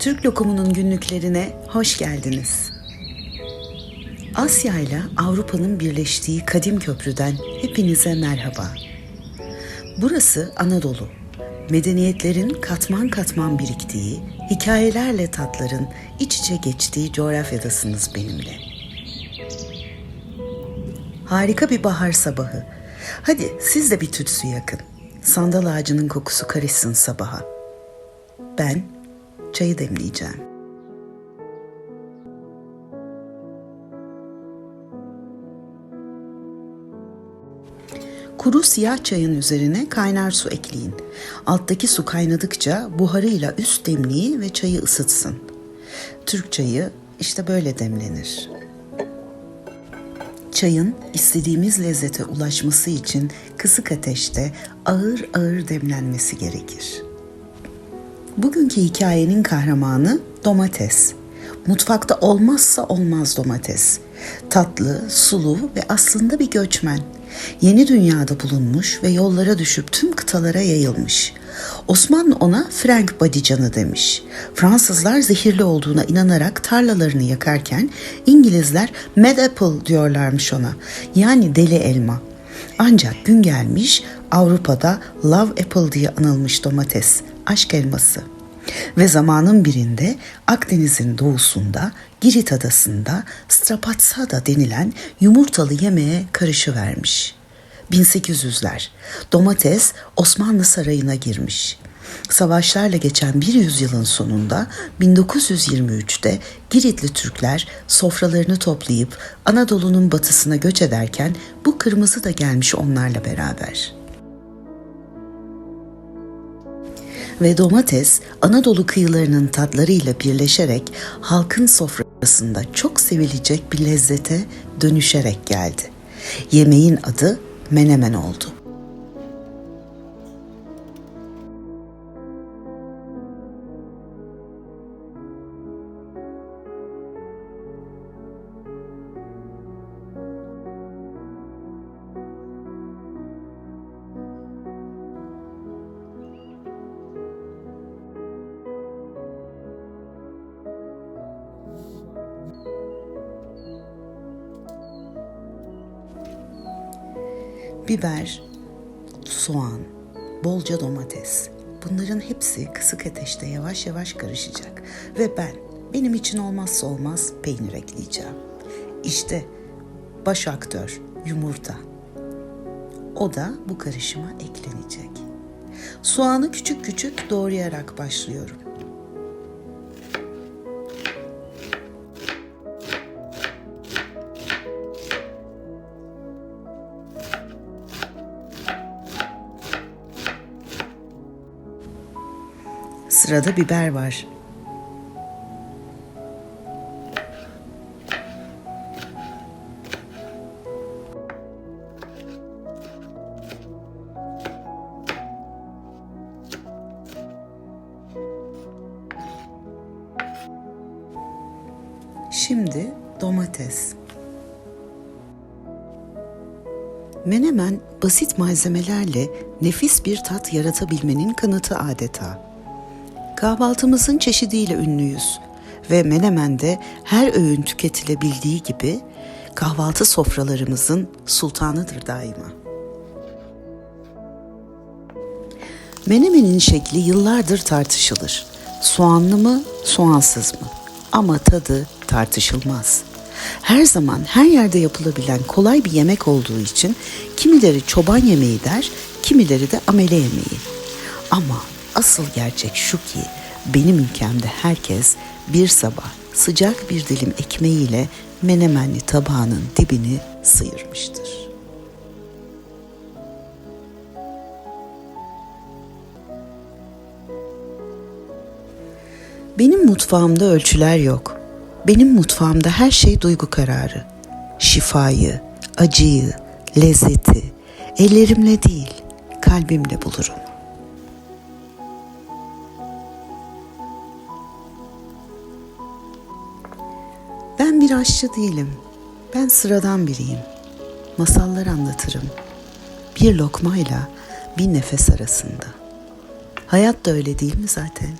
Türk Lokum'un günlüklerine hoş geldiniz. Asya ile Avrupa'nın birleştiği kadim köprüden hepinize merhaba. Burası Anadolu. Medeniyetlerin katman katman biriktiği, hikayelerle tatların iç içe geçtiği coğrafyadasınız benimle. Harika bir bahar sabahı. Hadi siz de bir tütsü yakın. Sandal ağacının kokusu karışsın sabaha. Ben çayı demleyeceğim. Kuru siyah çayın üzerine kaynar su ekleyin. Alttaki su kaynadıkça buharıyla üst demliği ve çayı ısıtsın. Türk çayı işte böyle demlenir. Çayın istediğimiz lezzete ulaşması için kısık ateşte ağır ağır demlenmesi gerekir. Bugünkü hikayenin kahramanı domates. Mutfakta olmazsa olmaz domates. Tatlı, sulu ve aslında bir göçmen. Yeni dünyada bulunmuş ve yollara düşüp tüm kıtalara yayılmış. Osmanlı ona Frank badicanı demiş. Fransızlar zehirli olduğuna inanarak tarlalarını yakarken İngilizler mad apple diyorlarmış ona. Yani deli elma. Ancak gün gelmiş Avrupa'da love apple diye anılmış domates, aşk elması. Ve zamanın birinde Akdeniz'in doğusunda Girit adasında strapatsada denilen yumurtalı yemeğe karışıvermiş. 1800'ler domates Osmanlı sarayına girmiş. Savaşlarla geçen bir yüzyılın sonunda 1923'te Giritli Türkler sofralarını toplayıp Anadolu'nun batısına göç ederken bu kırmızı da gelmiş onlarla beraber.'' Ve domates Anadolu kıyılarının tatlarıyla birleşerek halkın sofrasında çok sevilecek bir lezzete dönüşerek geldi. Yemeğin adı menemen oldu. Biber, soğan, bolca domates. Bunların hepsi kısık ateşte yavaş yavaş karışacak. Ve ben benim için olmazsa olmaz peynir ekleyeceğim. İşte baş aktör yumurta. O da bu karışıma eklenecek. Soğanı küçük küçük doğrayarak başlıyorum. Sırada biber var. Şimdi domates. Menemen basit malzemelerle nefis bir tat yaratabilmenin kanıtı adeta. Kahvaltımızın çeşidiyle ünlüyüz ve Menemen'de her öğün tüketilebildiği gibi kahvaltı sofralarımızın sultanıdır daima. Menemenin şekli yıllardır tartışılır. Soğanlı mı, soğansız mı? Ama tadı tartışılmaz. Her zaman her yerde yapılabilen kolay bir yemek olduğu için kimileri çoban yemeği der, kimileri de amele yemeği. Ama Asıl gerçek şu ki benim ülkemde herkes bir sabah sıcak bir dilim ekmeğiyle menemenli tabağının dibini sıyırmıştır. Benim mutfağımda ölçüler yok. Benim mutfağımda her şey duygu kararı. Şifayı, acıyı, lezzeti ellerimle değil, kalbimle bulurum. Aşçı değilim. Ben sıradan biriyim. Masallar anlatırım. Bir lokmayla bir nefes arasında. Hayat da öyle değil mi zaten?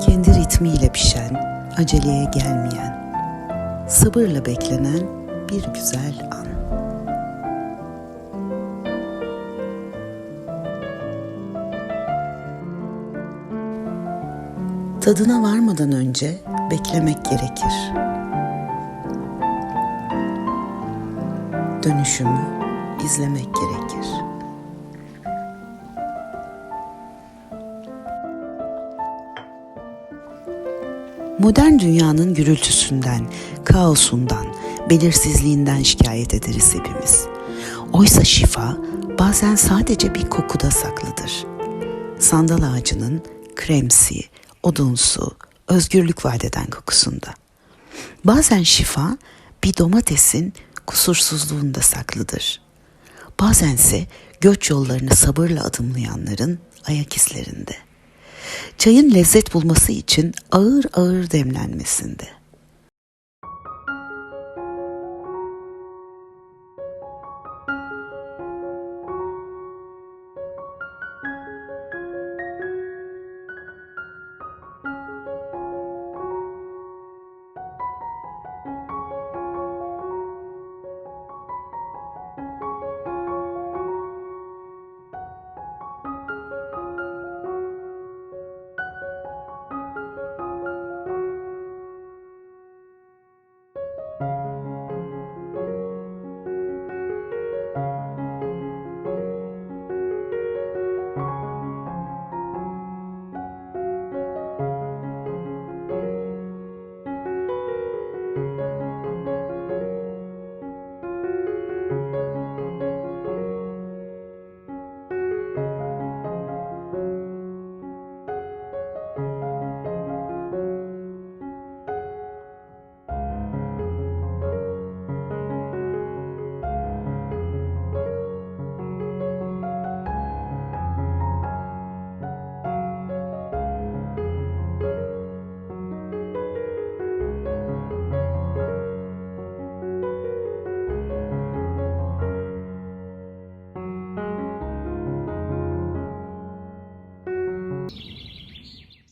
Kendi ritmiyle pişen, aceleye gelmeyen, sabırla beklenen bir güzel an. Tadına varmadan önce beklemek gerekir. Dönüşümü izlemek gerekir. Modern dünyanın gürültüsünden, kaosundan, belirsizliğinden şikayet ederiz hepimiz. Oysa şifa bazen sadece bir kokuda saklıdır. Sandal ağacının kremsi, odunsu, özgürlük vadeden kokusunda. Bazen şifa bir domatesin kusursuzluğunda saklıdır. Bazense göç yollarını sabırla adımlayanların ayak izlerinde. Çayın lezzet bulması için ağır ağır demlenmesinde.